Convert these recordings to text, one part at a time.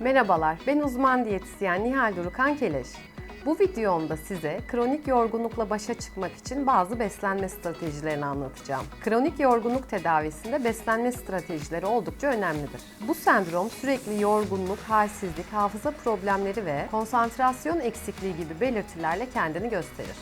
Merhabalar, ben uzman diyetisyen Nihal Durukan Keleş. Bu videomda size kronik yorgunlukla başa çıkmak için bazı beslenme stratejilerini anlatacağım. Kronik yorgunluk tedavisinde beslenme stratejileri oldukça önemlidir. Bu sendrom sürekli yorgunluk, halsizlik, hafıza problemleri ve konsantrasyon eksikliği gibi belirtilerle kendini gösterir.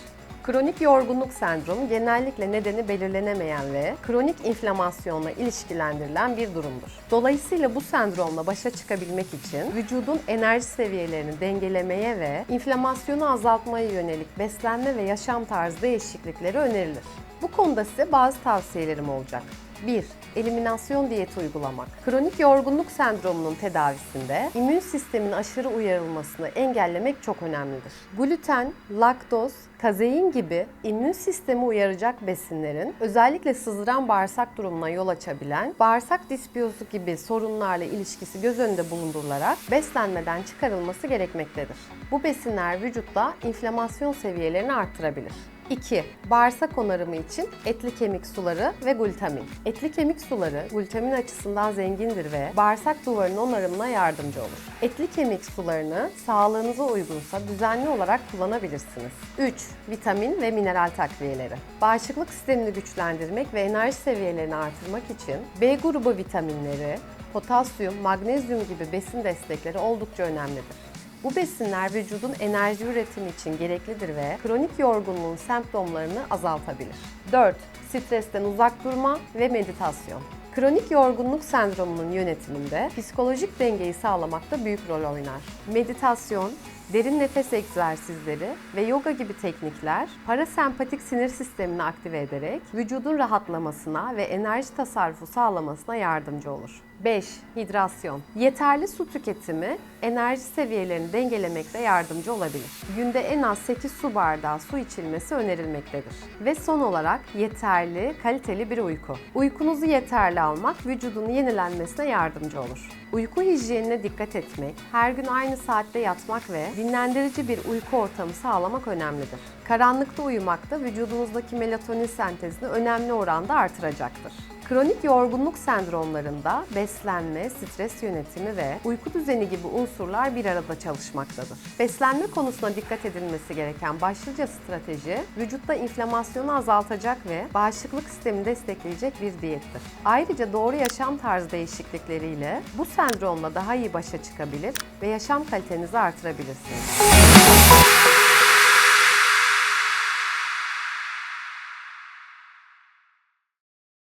Kronik yorgunluk sendromu genellikle nedeni belirlenemeyen ve kronik inflamasyonla ilişkilendirilen bir durumdur. Dolayısıyla bu sendromla başa çıkabilmek için vücudun enerji seviyelerini dengelemeye ve inflamasyonu azaltmaya yönelik beslenme ve yaşam tarzı değişiklikleri önerilir. Bu konuda size bazı tavsiyelerim olacak. 1. Eliminasyon diyeti uygulamak. Kronik yorgunluk sendromunun tedavisinde immün sistemin aşırı uyarılmasını engellemek çok önemlidir. Gluten, laktoz, kazein gibi immün sistemi uyaracak besinlerin özellikle sızdıran bağırsak durumuna yol açabilen bağırsak disbiyozu gibi sorunlarla ilişkisi göz önünde bulundurularak beslenmeden çıkarılması gerekmektedir. Bu besinler vücutta inflamasyon seviyelerini arttırabilir. 2. Bağırsak onarımı için etli kemik suları ve glutamin. Etli kemik suları glutamin açısından zengindir ve bağırsak duvarının onarımına yardımcı olur. Etli kemik sularını sağlığınıza uygunsa düzenli olarak kullanabilirsiniz. 3. Vitamin ve mineral takviyeleri. Bağışıklık sistemini güçlendirmek ve enerji seviyelerini artırmak için B grubu vitaminleri, potasyum, magnezyum gibi besin destekleri oldukça önemlidir. Bu besinler vücudun enerji üretimi için gereklidir ve kronik yorgunluğun semptomlarını azaltabilir. 4. Stresten uzak durma ve meditasyon. Kronik yorgunluk sendromunun yönetiminde psikolojik dengeyi sağlamakta büyük rol oynar. Meditasyon, derin nefes egzersizleri ve yoga gibi teknikler parasempatik sinir sistemini aktive ederek vücudun rahatlamasına ve enerji tasarrufu sağlamasına yardımcı olur. 5. Hidrasyon. Yeterli su tüketimi enerji seviyelerini dengelemekte yardımcı olabilir. Günde en az 8 su bardağı su içilmesi önerilmektedir. Ve son olarak yeterli, kaliteli bir uyku. Uykunuzu yeterli almak vücudun yenilenmesine yardımcı olur. Uyku hijyenine dikkat etmek, her gün aynı saatte yatmak ve dinlendirici bir uyku ortamı sağlamak önemlidir. Karanlıkta uyumak da vücudunuzdaki melatonin sentezini önemli oranda artıracaktır. Kronik yorgunluk sendromlarında beslenme, stres yönetimi ve uyku düzeni gibi unsurlar bir arada çalışmaktadır. Beslenme konusuna dikkat edilmesi gereken başlıca strateji, vücutta inflamasyonu azaltacak ve bağışıklık sistemini destekleyecek bir diyettir. Ayrıca doğru yaşam tarzı değişiklikleriyle bu sendromla daha iyi başa çıkabilir ve yaşam kalitenizi artırabilirsiniz.